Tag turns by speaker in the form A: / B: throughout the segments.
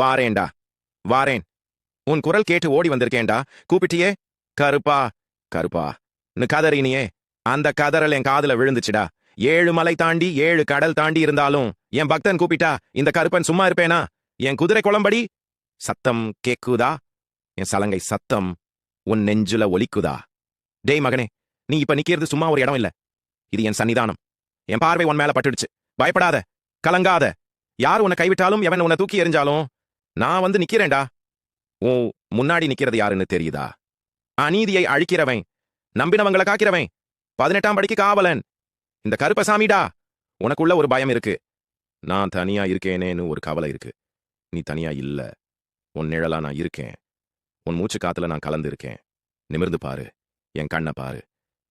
A: வாரேன்டா. வாரேன். உன் குரல் கேட்டு ஓடி வந்திருக்கேன்டா. கூப்பிட்டியே? கருப்பா. கருப்பா. கதறினியே. அந்த கதறல் என் காதுல விழுந்துச்சுடா. ஏழு மலை தாண்டி ஏழு கடல் தாண்டி இருந்தாலும் என் பக்தன் கூப்பிட்டா இந்த கருப்பன் சும்மா இருப்பேனா? என் குதிரை குளம்படி சத்தம் கேக்குதா? என் சலங்கை சத்தம் உன் நெஞ்சுல ஒலிக்குதா? டேய் மகனே நீ இப்ப நிக்கிறது சும்மா ஒரு இடம் இல்ல இது என் சன்னிதானம். என் பார்வை உன் மேல பட்டுடுச்சு. பயப்படாத. கலங்காத. யார் உன்னை கைவிட்டாலும் எவன் உன்னை தூக்கி எறிஞ்சாலும் நான் வந்து நிக்கிறேன்டா. ஓ முன்னாடி நிக்கிறது யாருன்னு தெரியுதா? அநீதியை அழிக்கிறவன் நம்பினவங்களை காக்கிறவன் பதினெட்டாம் படிக்கு காவலன். இந்த கருப்பசாமிடா உனக்குள்ள ஒரு பயம் இருக்கு. நான் தனியா இருக்கேனேன்னு ஒரு கவலை இருக்கு. நீ தனியா இல்ல. உன் நிழலா நான் இருக்கேன். உன் மூச்சு காத்துல நான் கலந்து இருக்கேன் நிமிர்ந்து பாரு. என் கண்ணை பாரு.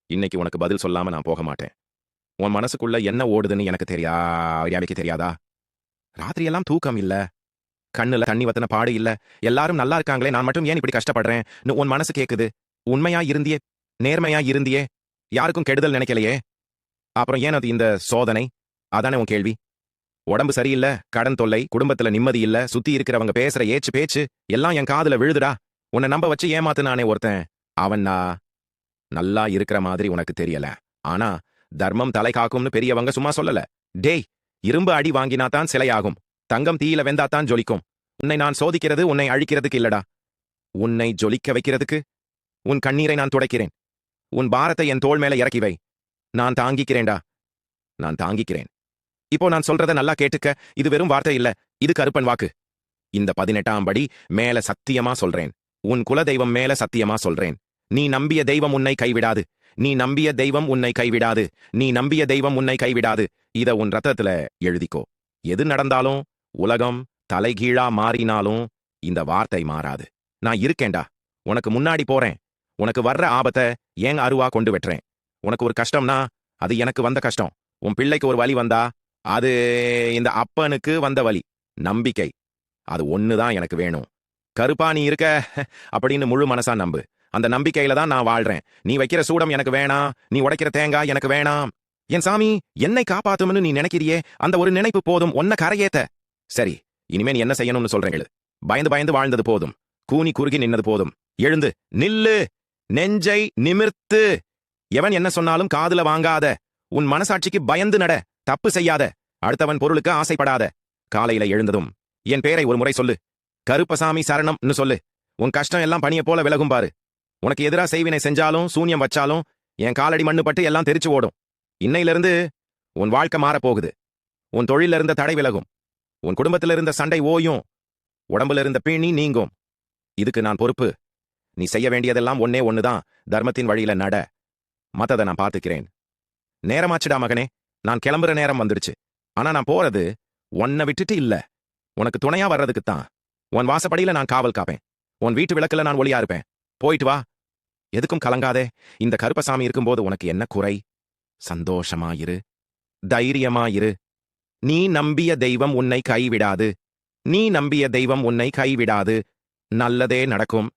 A: இன்னைக்கு உனக்கு பதில் சொல்லாம நான் போக மாட்டேன். உன் மனசுக்குள்ள என்ன ஓடுதுன்னு எனக்கு தெரியா எனக்கு தெரியாதா? ராத்திரியெல்லாம் தூக்கம் இல்ல. கண்ணுல தண்ணி வத்தின பாடு இல்ல. எல்லாரும் நல்லா இருக்காங்களே நான் மட்டும் ஏன் இப்படி கஷ்டப்படுறேன்? உன் மனசு கேக்குது. உண்மையா இருந்தியே? நேர்மையா இருந்தியே? யாருக்கும் கெடுதல் நினைக்கலையே? அப்புறம் ஏன் அது இந்த சோதனை? அதானே உன் கேள்வி. உடம்பு சரியில்லை கடன் தொல்லை குடும்பத்துல நிம்மதி இல்ல சுத்தி இருக்கிறவங்க பேசுற ஏச்சு பேச்சு எல்லாம் என் காதுல விழுதுடா. உன்னை நம்ப வச்சு ஏமாத்துனானே ஒருத்தன். அவன்னா நல்லா இருக்கிற மாதிரி உனக்கு தெரியல. ஆனா தர்மம் தலை காக்கும்னு பெரியவங்க சும்மா சொல்லல. டேய் இரும்பு அடி வாங்கினாதான் சிலையாகும். தங்கம் தீயில வெந்தாத்தான் ஜொலிக்கும். உன்னை நான் சோதிக்கிறது உன்னை அழிக்கிறதுக்கு இல்லடா. உன்னை ஜொலிக்க வைக்கிறதுக்கு உன் கண்ணீரை நான் துடைக்கிறேன். உன் பாரத்தை என் தோள் மேல இறக்கி வை. நான் தாங்கிக்கிறேன்டா. நான் தாங்கிக்கிறேன். இப்போ நான் சொல்றத நல்லா கேட்டுக்க. இது வெறும் வார்த்தை இல்ல. இது கருப்பன் வாக்கு. இந்த பதினெட்டாம் படி மேல சத்தியமா சொல்றேன். உன் குல தெய்வம் மேல சத்தியமா சொல்றேன். நீ நம்பிய தெய்வம் உன்னை கைவிடாது. நீ நம்பிய தெய்வம் உன்னை கைவிடாது. நீ நம்பிய தெய்வம் உன்னை கைவிடாது. இத உன் ரத்தத்துல எழுதிக்கோ. எது நடந்தாலும் உலகம் தலைகீழா மாறினாலும் இந்த வார்த்தை மாறாது. நான் இருக்கேன்டா. உனக்கு முன்னாடி போறேன். உனக்கு வர்ற ஆபத்தை ஏன் அருவா கொண்டு வெட்டுறேன்? உனக்கு ஒரு கஷ்டம்னா அது எனக்கு வந்த கஷ்டம். உன் பிள்ளைக்கு ஒரு வலி வந்தா அது இந்த அப்பனுக்கு வந்த வழி நம்பிக்கை. அது ஒண்ணுதான் எனக்கு வேணும். கருப்பா நீ இருக்க அப்படின்னு முழு மனசா நம்பு. அந்த நம்பிக்கையில தான் நான் வாழ்றேன். நீ வைக்கிற சூடம் எனக்கு வேணாம். நீ உடைக்கிற தேங்காய் எனக்கு வேணாம். என் சாமி என்னை காப்பாத்தும்னு நீ நினைக்கிறியே? அந்த ஒரு நினைப்பு போதும். ஒன்ன கரையேத்த. சரி இனிமே நீ என்ன செய்யணும்னு சொல்றேன் பயந்து பயந்து வாழ்ந்தது போதும். கூனி குறுகி நின்னது போதும். எழுந்து நில்லு. நெஞ்சை நிமிர்த்து. எவன் என்ன சொன்னாலும் காதுல வாங்காத. உன் மனசாட்சிக்கு பயந்து நட. தப்பு செய்யாத. அடுத்தவன் பொருளுக்கு ஆசைப்படாத. காலையில எழுந்ததும் என் பேரை ஒரு முறை சொல்லு. கருப்பசாமி சரணம்னு சொல்லு. உன் கஷ்டம் எல்லாம் பணிய போல விலகும் பாரு. உனக்கு எதிரா செய்வினை செஞ்சாலும் சூன்யம் வச்சாலும் என் காலடி மண்ணு பட்டு எல்லாம் தெரிச்சு ஓடும். இன்னையிலிருந்து உன் வாழ்க்கை மாறப் போகுது உன் தொழில இருந்த தடை விலகும். உன் குடும்பத்துல இருந்த சண்டை ஓயும். உடம்புல இருந்த பீணி நீங்கும். இதுக்கு நான் பொறுப்பு. நீ செய்ய வேண்டியதெல்லாம் ஒன்னே ஒண்ணுதான் தர்மத்தின் வழியில நட. மத்தத நான் பார்த்துக்கிறேன். நேரமாச்சுடா மகனே. நான் கிளம்புற நேரம் வந்துடுச்சு. ஆனா நான் போறது உன்னை விட்டுட்டு இல்ல. உனக்கு துணையா வர்றதுக்குத்தான் உன் வாசப்படியில நான் காவல் காப்பேன். உன் வீட்டு விளக்குல நான் ஒளியா இருப்பேன். போயிட்டு வா. எதுக்கும் கலங்காதே. இந்த கருப்பசாமி இருக்கும்போது உனக்கு என்ன குறை? சந்தோஷமாயிரு தைரியமாயிரு நீ நம்பிய தெய்வம் உன்னை கைவிடாது. நீ நம்பிய தெய்வம் உன்னை கைவிடாது. நல்லதே நடக்கும்.